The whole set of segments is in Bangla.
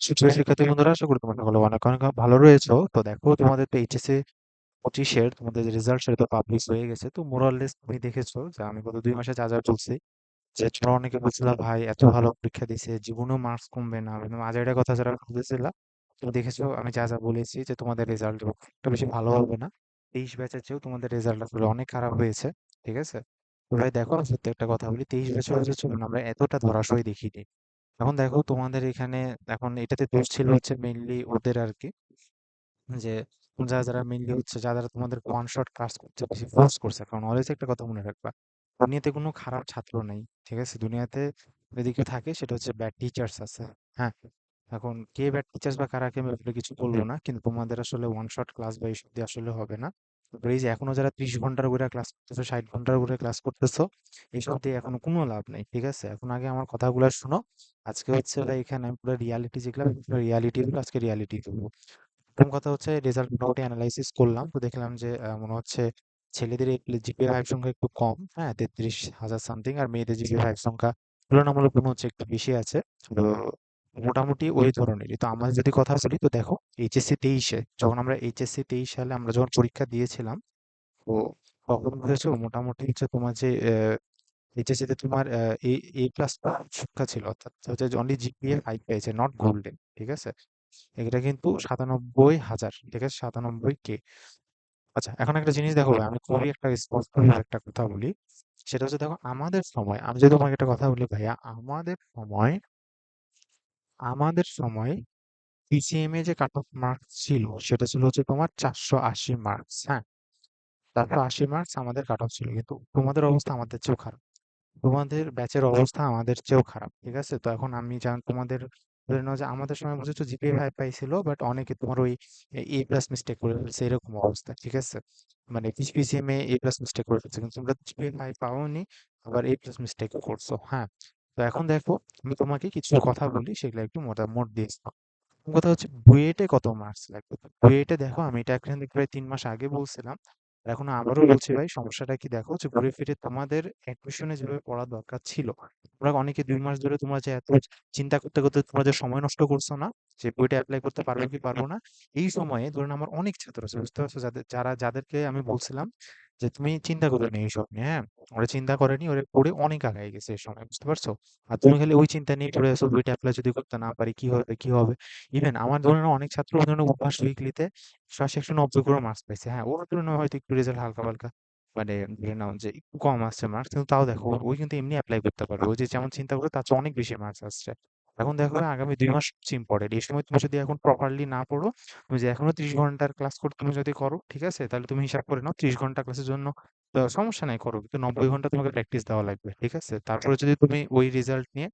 শিক্ষার্থী বন্ধুরা, আশা করি তোমরা সকলে অনেক অনেক ভালো তো দেখো, তোমাদের তো এইচএসসি পঁচিশের তোমাদের রেজাল্ট সেটা তো পাবলিশ হয়ে গেছে। তো তুমি দেখেছ যে আমি গত দুই মাসে যা যা চলছি যে অনেকে ভাই, এত ভালো পরীক্ষা দিছে, জীবনেও মার্কস কমবে না। আমি আজাইরা কথা যারা বলতেছিলা তুমি দেখেছ আমি যা যা বলেছি যে তোমাদের রেজাল্ট একটা বেশি ভালো হবে না। তেইশ ব্যাচের চেয়েও তোমাদের রেজাল্ট আসলে অনেক খারাপ হয়েছে, ঠিক আছে? ভাই দেখো, সত্যি একটা কথা বলি, তেইশ হচ্ছে আমরা এতটা ধরাশয় দেখিনি। এখন দেখো তোমাদের এখানে এখন এটাতে দোষ ছিল হচ্ছে মেইনলি ওদের আর কি যে যারা যারা মেইনলি হচ্ছে যারা যারা তোমাদের ওয়ান শট ক্লাস করতে বেশি ফোর্স করছে কারণ অলওয়েজ একটা কথা মনে রাখবা দুনিয়াতে কোনো খারাপ ছাত্র নেই ঠিক আছে? দুনিয়াতে যদি কেউ থাকে সেটা হচ্ছে ব্যাড টিচার্স আছে হ্যাঁ? এখন কে ব্যাড টিচার্স বা কারা কে আমি ব্যাপারে কিছু বলব না কিন্তু তোমাদের আসলে ওয়ান শট ক্লাস বা এইসব দিয়ে আসলে হবে না। তারপরে এই যে এখনও যারা ত্রিশ ঘণ্টার করে ক্লাস করতেছো ষাট ঘণ্টার করে ক্লাস করতেছো এইসব দিয়ে এখনও কোনো লাভ নেই ঠিক আছে? এখন আগে আমার কথাগুলো শোনো আজকে হচ্ছে ভাই এখানে আমি পুরো রিয়ালিটি যেগুলো রিয়ালিটি আজকে রিয়ালিটি করব প্রথম কথা হচ্ছে রেজাল্ট মোটামুটি অ্যানালাইসিস করলাম তো দেখলাম যে মনে হচ্ছে ছেলেদের জিপিএ ফাইভ সংখ্যা একটু কম হ্যাঁ তেত্রিশ হাজার সামথিং আর মেয়েদের জিপিএ ফাইভ সংখ্যা তুলনামূলক মনে হচ্ছে একটু বেশি আছে। তো মোটামুটি ওই ধরনেরই। তো আমার যদি কথা বলি, তো দেখো এইচএসসি তেইশে, যখন আমরা এইচএসসি তেইশ সালে আমরা যখন পরীক্ষা দিয়েছিলাম, তো তখন হয়েছে মোটামুটি হচ্ছে তোমার যে এইচএসসি তে তোমার এ এ প্লাস শিক্ষা ছিল, অর্থাৎ হচ্ছে অনলি জিপিএ ফাইভ পেয়েছে নট গোল্ডেন ঠিক আছে? এটা কিন্তু সাতানব্বই হাজার, ঠিক আছে? সাতানব্বই কে আচ্ছা এখন একটা জিনিস দেখো আমি খুবই একটা স্পষ্ট একটা কথা বলি, সেটা হচ্ছে দেখো আমাদের সময়, আমি যদি তোমাকে একটা কথা বলি ভাইয়া, আমাদের সময় আমাদের সময় পিসিএম এ যে কাট অফ মার্কস ছিল সেটা ছিল হচ্ছে তোমার চারশো আশি মার্কস হ্যাঁ? চারশো আশি মার্কস আমাদের কাট অফ ছিল কিন্তু তোমাদের অবস্থা আমাদের চেয়েও খারাপ। তোমাদের ব্যাচের অবস্থা আমাদের চেয়েও খারাপ ঠিক আছে? তো এখন আমি জান তোমাদের ধরে নাও যে আমাদের সময় বুঝেছ জিপিএ ফাইভ পাইছিল বাট অনেকে তোমার ওই এ প্লাস মিস্টেক করে ফেলছে এরকম অবস্থা ঠিক আছে? মানে পিসিএম এ এ প্লাস মিস্টেক করে ফেলছে কিন্তু তোমরা জিপিএ ফাইভ পাওনি আবার এ প্লাস মিস্টেক করছ হ্যাঁ? তো এখন দেখো আমি তোমাকে কিছু কথা বলি সেগুলো একটু মোটামুট দিয়ে কথা হচ্ছে বুয়েটে কত মার্কস লাগবে? বুয়েটে দেখো আমি এটা এখান থেকে প্রায় তিন মাস আগে বলছিলাম এখন আবারও বলছি ভাই সমস্যাটা কি দেখো যে ঘুরে ফিরে তোমাদের অ্যাডমিশনে যেভাবে পড়া দরকার ছিল তোমরা অনেকে দুই মাস ধরে তোমরা যে এত চিন্তা করতে করতে তোমরা যে সময় নষ্ট করছ না যে বইটা অ্যাপ্লাই করতে পারব কি পারব না এই সময়ে ধরুন আমার অনেক ছাত্র আছে বুঝতে পারছ? যাদের যারা যাদেরকে আমি বলছিলাম যে, তুমি চিন্তা করো না এইসব নিয়ে হ্যাঁ? ওরা চিন্তা করেনি, ওরা পড়ে অনেক আগায় গেছে এই সময়, বুঝতে পারছ? আর তুমি খালি ওই চিন্তা নিয়ে পড়ে আছো বইটা অ্যাপ্লাই যদি করতে না পারি, কি হবে কি হবে? ইভেন আমার ধরনের অনেক ছাত্র ধরনের অভ্যাস উইকলিতে একশো একশো নব্বই করে মার্কস পাইছে হ্যাঁ? ওর তুলনায় হয়তো একটু রেজাল্ট হালকা পালকা মানে ধরে নাও যে, একটু কম আসছে মার্কস কিন্তু তাও দেখো ওই কিন্তু এমনি অ্যাপ্লাই করতে পারবে। ওই যে, যেমন চিন্তা করে, তার চেয়ে অনেক বেশি মার্কস আসছে। এখন দেখো আগামী দুই মাস ইম্পর্টেন্ট এই সময় তুমি যদি এখন প্রপারলি না পড়ো তুমি যে এখনও ত্রিশ ঘণ্টার ক্লাস করে তুমি যদি করো ঠিক আছে? তাহলে তুমি হিসাব করে নাও ত্রিশ ঘণ্টা ক্লাসের জন্য সমস্যা নাই করো। কিন্তু নব্বই ঘণ্টা তোমাকে প্র্যাকটিস দেওয়া লাগবে ঠিক আছে? তারপরে যদি তুমি ওই রেজাল্ট নিয়ে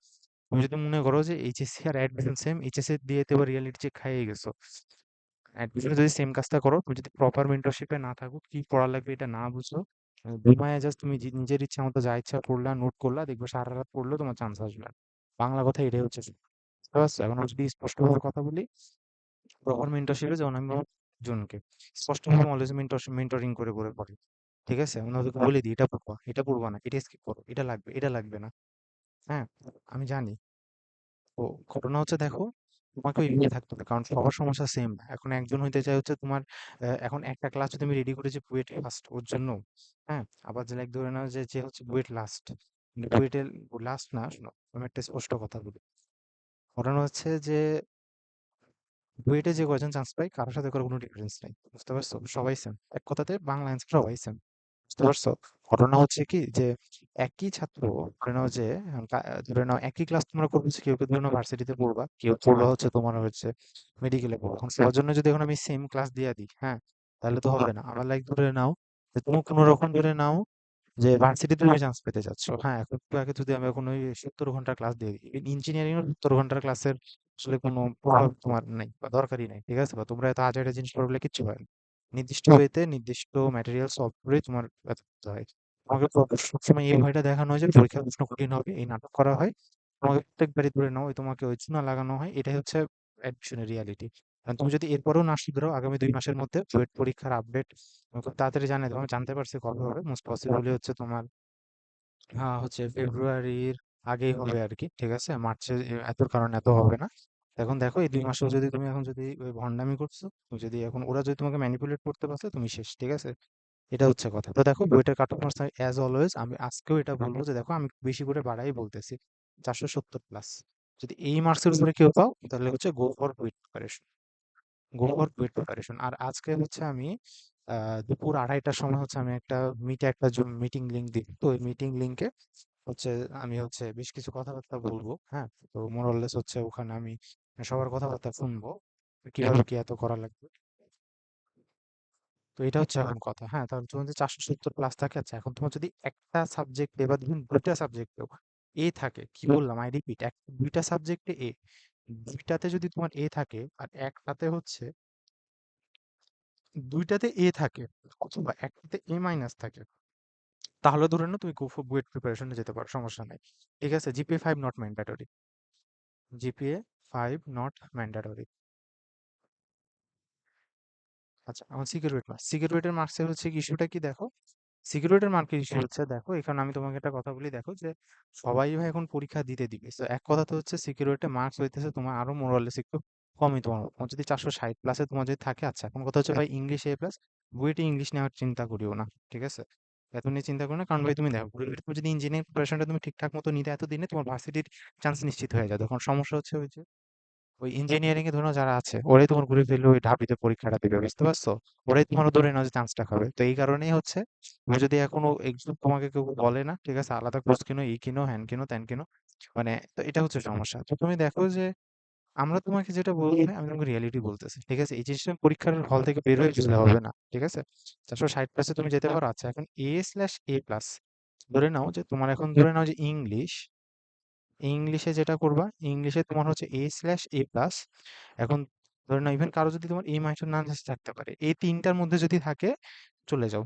তুমি যদি মনে করো যে এইচএসসি আর অ্যাডমিশন সেম এইচএসসি দিয়ে তো রিয়ালিটি চেক খাইয়ে গেছো। অ্যাডমিশনে যদি সেম কাজটা করো তুমি যদি প্রপার মেন্টরশিপে না থাকো কি পড়া লাগবে এটা না বুঝো বিমায় জাস্ট তুমি নিজের ইচ্ছা মতো যা ইচ্ছা পড়লা নোট করলা দেখবে সারা রাত পড়লেও তোমার চান্স আসবে না। বাংলা কথা এটাই হচ্ছে পারছ এখন যদি স্পষ্টভাবে কথা বলি প্রপার মেন্টরশিপে যেমন আমি জনকে স্পষ্টভাবে অলওয়েজ মেন্টর মেন্টরিং করে করে পড়ে ঠিক আছে? আমি ওদেরকে বলে দিই এটা পড়বা এটা পড়বা না এটা স্কিপ করো এটা লাগবে এটা লাগবে না। হ্যাঁ? আমি জানি। তো ঘটনা হচ্ছে দেখো তোমাকে এগিয়ে থাকতে হবে কারণ সবার সমস্যা সেম এখন একজন হইতে চাই হচ্ছে তোমার এখন একটা ক্লাস আমি রেডি করেছি বুয়েট ফার্স্ট ওর জন্য হ্যাঁ? আবার যে লাইক ধরে নাও যে যে হচ্ছে বুয়েট লাস্ট বুয়েটের লাস্ট না শোনো আমি একটা স্পষ্ট কথা বলি। ঘটনা হচ্ছে যে বুয়েটে যে কয়জন চান্স পায় কারোর সাথে কারও কোনো ডিফারেন্স নেই বুঝতে পারছ? সবাই সেম এক কথাতে বাংলা অ্যান্সার সবাই সেম বুঝতে পারছ? ঘটনা হচ্ছে কি যে একই ছাত্র ধরে নাও যে ধরে নাও একই ক্লাস তোমরা করবে কেউ কেউ ধরে নাও ভার্সিটিতে পড়বা কেউ পড়বা হচ্ছে তোমার হচ্ছে মেডিকেলে পড়বা। এখন সবার জন্য যদি এখন আমি সেম ক্লাস দিয়ে দিই হ্যাঁ তাহলে তো হবে না। আমার লাইক ধরে নাও যে তুমি কোনো রকম ধরে নাও যে ভার্সিটিতে তুমি চান্স পেতে যাচ্ছ। হ্যাঁ এখন একটু আগে যদি আমি এখন ওই সত্তর ঘণ্টার ক্লাস দিয়ে দিই ইঞ্জিনিয়ারিং এর সত্তর ঘণ্টার ক্লাসের আসলে কোনো প্রভাব তোমার নাই বা দরকারই নাই ঠিক আছে? বা তোমরা এত আজে জিনিস করলে কিচ্ছু হয় না। নির্দিষ্ট ওয়েতে নির্দিষ্ট ম্যাটেরিয়াল সলভ করে তোমার হয়। তোমাকে সবসময় এই ভয়টা দেখানো হয় যে পরীক্ষা প্রশ্ন কঠিন হবে এই নাটক করা হয়। তোমাকে প্রত্যেকবারই ধরে নাও ওই তোমাকে ওই চুনা লাগানো হয় এটাই হচ্ছে অ্যাডমিশনের রিয়ালিটি তুমি যদি এরপরেও না শুধরাও আগামী দুই মাসের মধ্যে বুয়েট পরীক্ষার আপডেট খুব তাড়াতাড়ি জানিয়ে দেবো আমি জানতে পারছি কবে হবে। মোস্ট পসিবলি হচ্ছে তোমার হচ্ছে ফেব্রুয়ারির আগেই হবে আর কি ঠিক আছে? মার্চে এত কারণ এত হবে না। এখন দেখো এই দুই মাসেও যদি তুমি এখন যদি ওই ভন্ডামি করছ তুমি যদি এখন ওরা যদি তোমাকে ম্যানিপুলেট করতে পারছে তুমি শেষ ঠিক আছে? এটা হচ্ছে কথা। তো দেখো বইটার cut off marks as always আমি আজকেও এটা বলব যে দেখো আমি বেশি করে বাড়াই বলতেছি চারশো সত্তর প্লাস যদি এই মার্কসের উপরে কেউ পাও তাহলে হচ্ছে go for BUET preparation go for preparation আর আজকে হচ্ছে আমি দুপুর আড়াইটার সময় হচ্ছে আমি একটা মিটে একটা মিটিং লিংক দিই। তো ওই মিটিং লিংকে হচ্ছে আমি হচ্ছে বেশ কিছু কথাবার্তা বলব হ্যাঁ? তো মোরাললেস হচ্ছে ওখানে আমি সবার কথাবার্তা শুনব কীভাবে কি এত করা লাগবে। তো এটা হচ্ছে এখন কথা হ্যাঁ? তাহলে তোমার যদি চারশো সত্তর প্লাস থাকে আচ্ছা এখন তোমার যদি একটা সাবজেক্টে বা দুইটা সাবজেক্টেও এ থাকে কি বললাম? আই রিপিট এক দুইটা সাবজেক্টে এ দুইটাতে যদি তোমার এ থাকে, আর একটাতে হচ্ছে দুইটাতে এ থাকে অথবা একটাতে এ মাইনাস থাকে, তাহলে ধরে নাও তুমি বুয়েট প্রিপারেশনে যেতে পারো, সমস্যা নাই। ঠিক আছে? GPA five not mandatory GPA five not mandatory আচ্ছা এখন সিকিউরিটি মার্কস সিকিউরিটির মার্কসের হচ্ছে ইস্যুটা কি দেখো? সিকিউরিটির মার্কেট ইস্যু হচ্ছে। দেখো এখানে আমি তোমাকে একটা কথা বলি। দেখো যে সবাই ভাই এখন পরীক্ষা দিতে দিবে। তো এক কথা তো হচ্ছে সিকিউরিটি মার্কস হইতেছে তোমার আরও মোরালেস একটু কমই তোমার তোমার যদি চারশো ষাট প্লাসে তোমার যদি থাকে আচ্ছা এখন কথা হচ্ছে ভাই ইংলিশ এ প্লাস বুয়েটে ইংলিশ নেওয়ার চিন্তা করিও না ঠিক আছে? এত নিয়ে চিন্তা করো না। কারণ ভাই তুমি দেখো তুমি যদি ইঞ্জিনিয়ারিং প্রিপারেশনটা তুমি ঠিকঠাক মতো নিতে এত দিনে তোমার ভার্সিটির চান্স নিশ্চিত হয়ে যায়। তখন সমস্যা হচ্ছে ওই যে ওই ইঞ্জিনিয়ারিং এ ধরো যারা আছে ওরাই তোমার ঘুরে ফিরলে ওই ঢাবিতে পরীক্ষাটা দিবে বুঝতে পারছ? ওরাই তোমার ধরে নাও যে চান্সটা খাবে তো এই কারণেই হচ্ছে তুমি যদি এখনও একদম তোমাকে কেউ বলে না ঠিক আছে আলাদা কোর্স কিনো এই কিনো হ্যান কিনো ত্যান কিনো মানে তো এটা হচ্ছে সমস্যা। তো তুমি দেখো যে আমরা তোমাকে যেটা বলব না, আমি তোমাকে রিয়ালিটি বলতেছি ঠিক আছে? এই জিনিসটা পরীক্ষার হল থেকে বের হয়ে চলে হবে না ঠিক আছে? চারশো ষাট প্লাসে তুমি যেতে পারো আচ্ছা এখন এ স্ল্যাশ এ প্লাস ধরে নাও যে তোমার এখন ধরে নাও যে ইংলিশ ইংলিশে যেটা করবা ইংলিশে তোমার হচ্ছে এ স্ল্যাশ এ প্লাস এখন ধরে নাও ইভেন কারও যদি তোমার এ মাইনাস না থাকতে পারে। এই তিনটার মধ্যে যদি থাকে চলে যাও।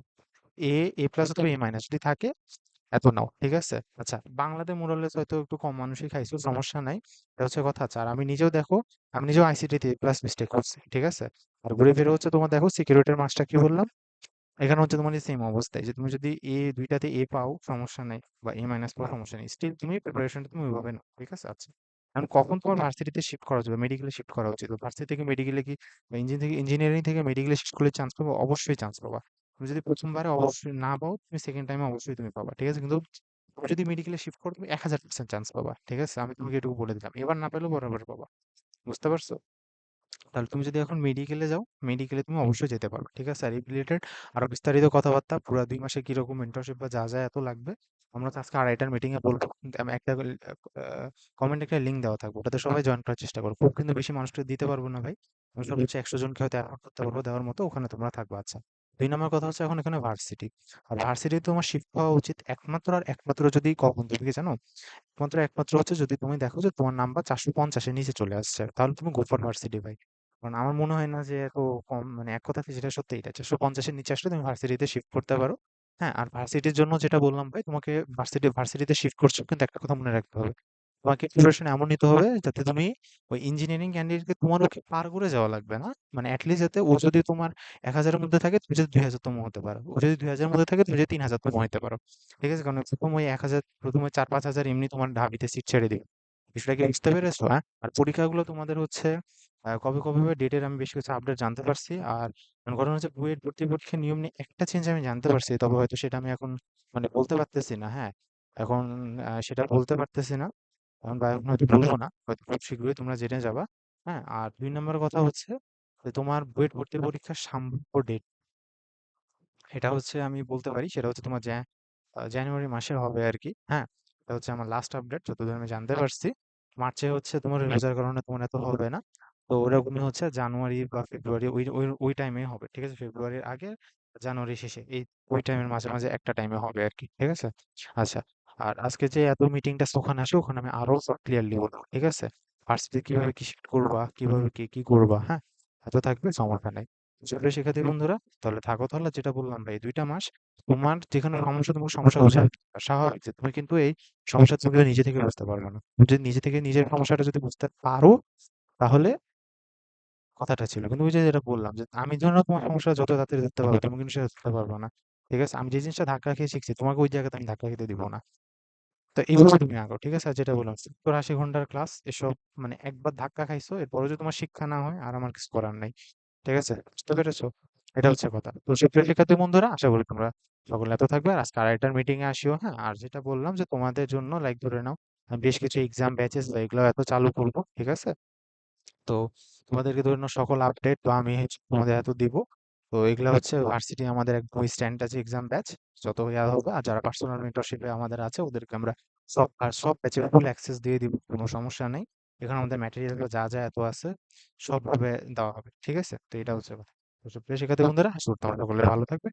এ এ প্লাস অথবা এ মাইনাস যদি থাকে এত নাও ঠিক আছে? আচ্ছা বাংলাতে মোরালেস হয়তো একটু কম মানুষই খাইছো সমস্যা নাই। এটা হচ্ছে কথা আচ্ছা আর আমি নিজেও দেখো আমি নিজেও আইসিটিতে এ প্লাস মিস্টেক করছি ঠিক আছে? আর ঘুরে ফিরে হচ্ছে তোমার দেখো সিকিউরিটির মার্কসটা কি বললাম? এখানে হচ্ছে তোমার সেম অবস্থায় যে তুমি যদি এ দুইটাতে এ পাও সমস্যা নাই বা এ মাইনাস পাও সমস্যা নেই স্টিল তুমি প্রিপারেশনটা তুমি ওইভাবে নাও ঠিক আছে? আচ্ছা। এখন কখন তোমার ভার্সিটিতে শিফট করা যাবে মেডিকেলে শিফট করা উচিত? ভার্সিটি থেকে মেডিকেলে কি ইঞ্জিন থেকে ইঞ্জিনিয়ারিং থেকে মেডিকেলে শিফট করলে চান্স পাবো? অবশ্যই চান্স পাবা। তুমি যদি প্রথমবারে অবশ্যই না পাও তুমি সেকেন্ড টাইমে অবশ্যই তুমি পাবা ঠিক আছে? কিন্তু তুমি যদি মেডিকেলে শিফট করো তুমি এক হাজার পার্সেন্ট চান্স পাবা ঠিক আছে? আমি তোমাকে এটুকু বলে দিলাম। এবার না পেলেও বরাবর পাবা বুঝতে পারছ? তাহলে তুমি যদি এখন মেডিকেলে যাও মেডিকেলে তুমি অবশ্যই যেতে পারো ঠিক আছে? আর এই রিলেটেড আরও বিস্তারিত কথাবার্তা পুরো দুই মাসে কীরকম মেন্টরশিপ বা যা যা এত লাগবে আমরা তো আজকে আড়াইটার মিটিং এ বলব। আমি একটা কমেন্ট একটা লিঙ্ক দেওয়া থাকবে ওটাতে সবাই জয়েন করার চেষ্টা করো। খুব কিন্তু বেশি মানুষকে দিতে পারব না ভাই। আমি সর্বোচ্চ একশো জনকে হয়তো অ্যাফোর্ড করতে পারব দেওয়ার মতো ওখানে তোমরা থাকবে। আচ্ছা দুই নম্বর কথা হচ্ছে এখন এখানে ভার্সিটি আর ভার্সিটি তোমার শিফট হওয়া উচিত একমাত্র আর একমাত্র যদি কখন? তুমি কি জানো? একমাত্র একমাত্র হচ্ছে যদি তুমি দেখো যে তোমার নাম্বার চারশো পঞ্চাশের নিচে চলে আসছে তাহলে তুমি গোফর ভার্সিটি ভাই। কারণ আমার মনে হয় না যে এত কম মানে এক কথাতে যেটা সত্যি এটা চারশো পঞ্চাশের নিচে আসলে তুমি ভার্সিটিতে শিফট করতে পারো। হ্যাঁ আর ভার্সিটির জন্য যেটা বললাম ভাই তোমাকে ভার্সিটি ভার্সিটিতে শিফট করছ কিন্তু একটা কথা মনে রাখতে হবে। তোমাকে প্রিপারেশন এমন নিতে হবে যাতে তুমি ওই ইঞ্জিনিয়ারিং ক্যান্ডিডেটকে তোমার ওকে পার করে যাওয়া লাগবে না। মানে অ্যাটলিস্ট যাতে ও যদি তোমার এক হাজারের মধ্যে থাকে তুমি যদি দুই হাজার তম হতে পারো। ও যদি দুই হাজারের মধ্যে থাকে তুমি যদি তিন হাজার তম হতে পারো। ঠিক আছে? কারণ প্রথম ওই এক হাজার প্রথমে চার পাঁচ হাজার এমনি তোমার ঢাবিতে সিট ছেড়ে দিবে। বিষয়টা কি বুঝতে পেরেছ? হ্যাঁ? আর পরীক্ষাগুলো তোমাদের হচ্ছে কবে কবে হবে ডেটের আমি বেশ কিছু আপডেট জানতে পারছি। আর মানে ঘটনা হচ্ছে বুয়েট ভর্তি পরীক্ষার নিয়ম নিয়ে একটা চেঞ্জ আমি জানতে পারছি তবে হয়তো সেটা আমি এখন মানে বলতে পারতেছি না হ্যাঁ? এখন সেটা বলতে পারতেছি না। এখন বা এখন হয়তো বলব না হয়তো খুব শীঘ্রই তোমরা জেনে যাবা হ্যাঁ? আর দুই নম্বর কথা হচ্ছে যে তোমার বুয়েট ভর্তি পরীক্ষার সম্ভাব্য ডেট এটা হচ্ছে আমি বলতে পারি সেটা হচ্ছে তোমার জানুয়ারি মাসে হবে আর কি হ্যাঁ? এটা হচ্ছে আমার লাস্ট আপডেট যতদূর আমি জানতে পারছি। মার্চে হচ্ছে তোমার রোজার কারণে তোমার এত হবে না। তো ওরকমই হচ্ছে জানুয়ারি বা ফেব্রুয়ারি ওই ওই ওই টাইমে হবে, ঠিক আছে? ফেব্রুয়ারির আগে জানুয়ারি শেষে এই, ওই টাইমের মাঝে মাঝে একটা টাইমে হবে আর কি ঠিক আছে? আচ্ছা আর আজকে যে এত মিটিংটা ওখানে আসে, ওখানে আমি আরও ক্লিয়ারলি বলব, ঠিক আছে? ভার্সিটি কীভাবে কি শিফট করবা, কীভাবে কি কি করবা হ্যাঁ? এত থাকবে, সমস্যা নাই। চলে শিক্ষার্থী বন্ধুরা, তাহলে থাকো, তাহলে যেটা বললাম ভাই দুইটা মাস তোমার যেখানে সমস্যা, তোমার সমস্যা বোঝা স্বাভাবিক যে তুমি কিন্তু এই সমস্যা তুমি নিজে থেকে বুঝতে পারবে না। যদি নিজে থেকে নিজের সমস্যাটা যদি বুঝতে পারো, তাহলে কথাটা ছিল। কিন্তু ওই যেটা বললাম যে, আমি জন্য তোমার সমস্যা যত তাড়াতাড়ি ধরতে পারব, তুমি কিন্তু সেটা ধরতে পারব না। ঠিক আছে? আমি যে জিনিসটা ধাক্কা খেয়ে শিখছি, তোমাকে ওই জায়গাতে আমি ধাক্কা খেতে দিব না। তো এইভাবে তুমি আঁকো ঠিক আছে? যেটা বললাম সত্তর আশি ঘণ্টার ক্লাস, এসব মানে একবার ধাক্কা খাইছো এরপরে যদি তোমার শিক্ষা না হয়, আর আমার কিছু করার নাই। ঠিক আছে? বুঝতে পেরেছ? এটা হচ্ছে কথা। তো সুপ্রিয় শিক্ষার্থী বন্ধুরা, আশা করি তোমরা সকলে এত থাকবে। আর আজকে আরেকটার মিটিং এ আসিও হ্যাঁ? আর যেটা বললাম যে, তোমাদের জন্য লাইক ধরে নাও বেশ কিছু এক্সাম ব্যাচেস এগুলো এত চালু করব, ঠিক আছে? তো তোমাদেরকে ধরে নাও সকল আপডেট তো আমি তোমাদের এত দিব। তো এগুলা হচ্ছে ভার্সিটি আমাদের একদম স্ট্যান্ড আছে এক্সাম ব্যাচ যত ইয়া হবে আর যারা পার্সোনাল মেন্টরশিপে আমাদের আছে, ওদেরকে আমরা সব, আর সব ব্যাচের ফুল অ্যাক্সেস দিয়ে দিব, কোনো সমস্যা নেই। এখানে আমাদের ম্যাটেরিয়াল যা যা এত আছে, সবভাবে দেওয়া হবে, ঠিক আছে? তো এটা হচ্ছে কথা। তো প্রিয় বন্ধুরা সকলে ভালো থাকবে।